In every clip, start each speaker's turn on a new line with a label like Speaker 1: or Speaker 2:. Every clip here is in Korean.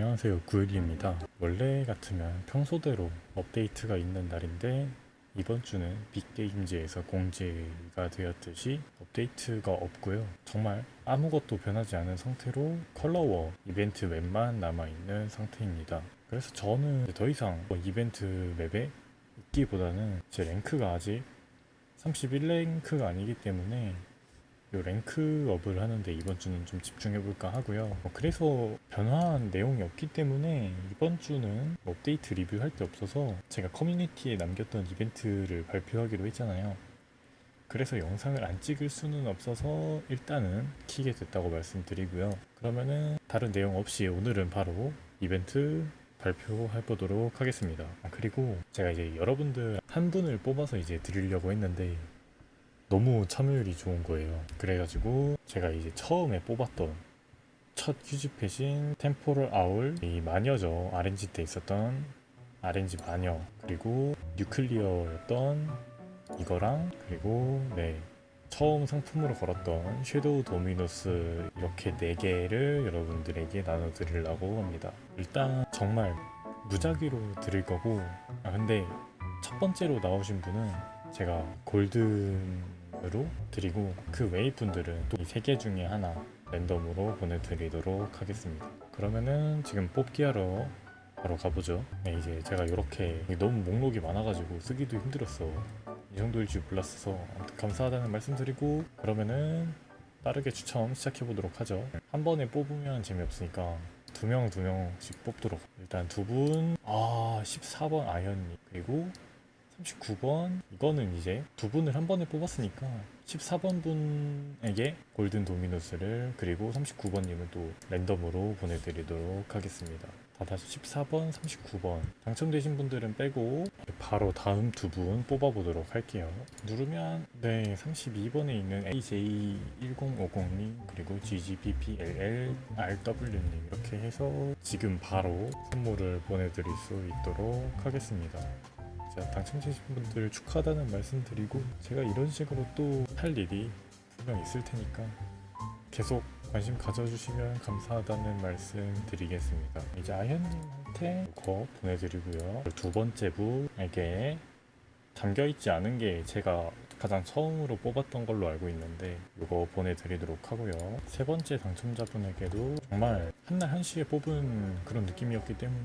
Speaker 1: 안녕하세요. 구일입니다. 원래 같으면 평소대로 업데이트가 있는 날인데 이번 주는 빅게임즈에서 공지가 되었듯이 업데이트가 없고요. 정말 아무것도 변하지 않은 상태로 컬러워 이벤트 맵만 남아있는 상태입니다. 그래서 저는 더 이상 이벤트 맵에 있기보다는 제 랭크가 아직 31랭크가 아니기 때문에 요 랭크업을 하는데 이번 주는 좀 집중해 볼까 하고요. 뭐 그래서 변화한 내용이 없기 때문에 이번 주는 업데이트 리뷰할 게 없어서 제가 커뮤니티에 남겼던 이벤트를 발표하기로 했잖아요. 그래서 영상을 안 찍을 수는 없어서 일단은 키게 됐다고 말씀드리고요. 그러면은 다른 내용 없이 오늘은 바로 이벤트 발표해 보도록 하겠습니다. 아, 그리고 제가 이제 여러분들 한 분을 뽑아서 이제 드리려고 했는데 너무 참여율이 좋은 거예요. 그래가지고 제가 이제 처음에 뽑았던 첫 휴지펫인 템포럴 아울 이 마녀죠. RNG 때 있었던 RNG 마녀 그리고 뉴클리어였던 이거랑 그리고 네 처음 상품으로 걸었던 섀도우 도미노스 이렇게 네 개를 여러분들에게 나눠드리려고 합니다. 일단 정말 무작위로 드릴 거고 아 근데 첫 번째로 나오신 분은 제가 골든 으로 드리고 그 외의 분들은 또 이 세 개 중에 하나 랜덤으로 보내드리도록 하겠습니다. 그러면은 지금 뽑기 하러 바로 가보죠. 네, 이제 제가 이렇게 너무 목록이 많아가지고 쓰기도 힘들었어. 이 정도일 줄 몰랐어서 아무튼 감사하다는 말씀드리고 그러면은 빠르게 추첨 시작해 보도록 하죠. 한 번에 뽑으면 재미없으니까 두 명 두 명씩 뽑도록. 일단 두 분, 아 14번 아현님 그리고 39번 이거는 이제 두 분을 한 번에 뽑았으니까 14번 분에게 골든 도미노스를 그리고 39번님은 또 랜덤으로 보내드리도록 하겠습니다. 다 다시 14번, 39번 당첨되신 분들은 빼고 바로 다음 두 분 뽑아보도록 할게요. 누르면 네 32번에 있는 AJ1050님 그리고 GGPPLL RW님 이렇게 해서 지금 바로 선물을 보내드릴 수 있도록 하겠습니다. 자, 당첨되신 분들 축하하다는 말씀 드리고 제가 이런 식으로 또 할 일이 분명 있을 테니까 계속 관심 가져주시면 감사하다는 말씀 드리겠습니다. 이제 아현님한테 이거 보내드리고요. 두 번째 분에게 담겨있지 않은 게 제가 가장 처음으로 뽑았던 걸로 알고 있는데 이거 보내드리도록 하고요. 세 번째 당첨자분에게도 정말 한날 한시에 뽑은 그런 느낌이었기 때문에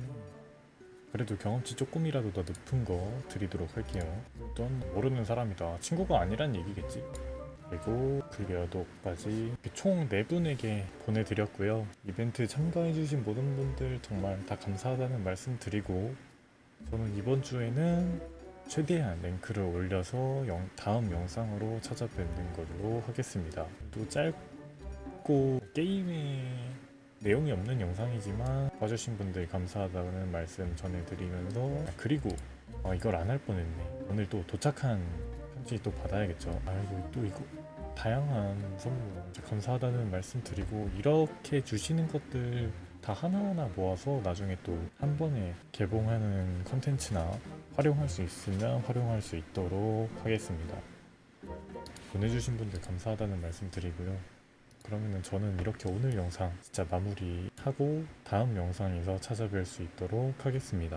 Speaker 1: 그래도 경험치 조금이라도 더 높은 거 드리도록 할게요. 어떤 모르는 사람이다. 친구가 아니란 얘기겠지. 그리고 글려독까지 총 4분에게 보내드렸고요. 이벤트 참가해주신 모든 분들 정말 다 감사하다는 말씀 드리고 저는 이번 주에는 최대한 랭크를 올려서 영- 다음 영상으로 찾아뵙는 걸로 하겠습니다. 또 짧고 게임에 내용이 없는 영상이지만 봐주신 분들 감사하다는 말씀 전해드리면서 아, 그리고 어, 이걸 안 할 뻔했네. 오늘 또 도착한 편지 또 받아야겠죠. 아이고 또 이거 다양한 선물 감사하다는 말씀 드리고 이렇게 주시는 것들 다 하나하나 모아서 나중에 또 한 번에 개봉하는 컨텐츠나 활용할 수 있으면 활용할 수 있도록 하겠습니다. 보내주신 분들 감사하다는 말씀 드리고요 그러면은 저는 이렇게 오늘 영상 진짜 마무리하고 다음 영상에서 찾아뵐 수 있도록 하겠습니다.